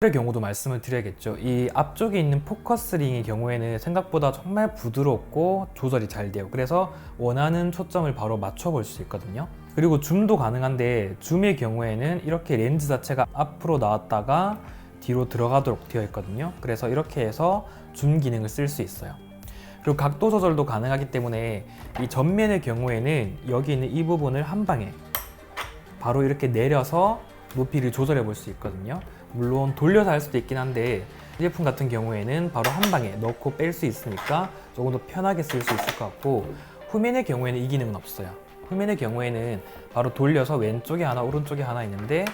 의 경우도 말씀을 드려야겠죠. 이 앞쪽에 있는 포커스 링의 경우에는 생각보다 정말 부드럽고 조절이 잘 돼요. 그래서 원하는 초점을 바로 맞춰볼 수 있거든요. 그리고 줌도 가능한데 줌의 경우에는 이렇게 렌즈 자체가 앞으로 나왔다가 뒤로 들어가도록 되어 있거든요. 그래서 이렇게 해서 줌 기능을 쓸 수 있어요. 그리고 각도 조절도 가능하기 때문에 이 전면의 경우에는 여기 있는 이 부분을 한 방에 바로 이렇게 내려서 높이를 조절해 볼 수 있거든요. 물론 돌려서 할 수도 있긴 한데 이 제품 같은 경우에는 바로 한 방에 넣고 뺄 수 있으니까 조금 더 편하게 쓸 수 있을 것 같고 후면의 경우에는 이 기능은 없어요. 후면의 경우에는 바로 돌려서 왼쪽에 하나 오른쪽에 하나 있는데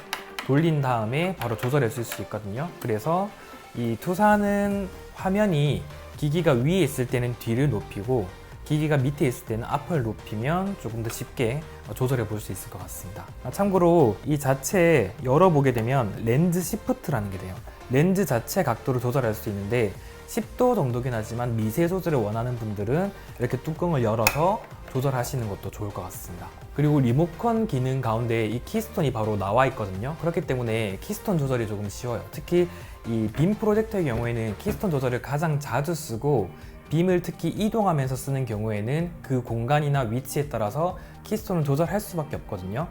돌린 다음에 바로 조절해 줄 수 있거든요. 그래서 이 투사는 화면이 기기가 위에 있을 때는 뒤를 높이고 기기가 밑에 있을 때는 앞을 높이면 조금 더 쉽게 조절해 볼 수 있을 것 같습니다. 아, 참고로 이 자체 열어보게 되면 렌즈 시프트라는 게 돼요. 렌즈 자체 각도를 조절할 수 있는데 10도 정도긴 하지만 미세 조절을 원하는 분들은 이렇게 뚜껑을 열어서 조절하시는 것도 좋을 것 같습니다. 그리고 리모컨 기능 가운데 이 키스톤이 바로 나와 있거든요. 그렇기 때문에 키스톤 조절이 조금 쉬워요. 특히 이 빔 프로젝터의 경우에는 키스톤 조절을 가장 자주 쓰고 빔을 특히 이동하면서 쓰는 경우에는 그 공간이나 위치에 따라서 키스톤을 조절할 수밖에 없거든요.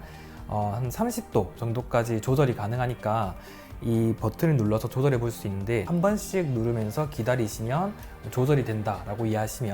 어, 한 30도 정도까지 조절이 가능하니까 이 버튼을 눌러서 조절해 볼 수 있는데 한 번씩 누르면서 기다리시면 조절이 된다라고 이해하시면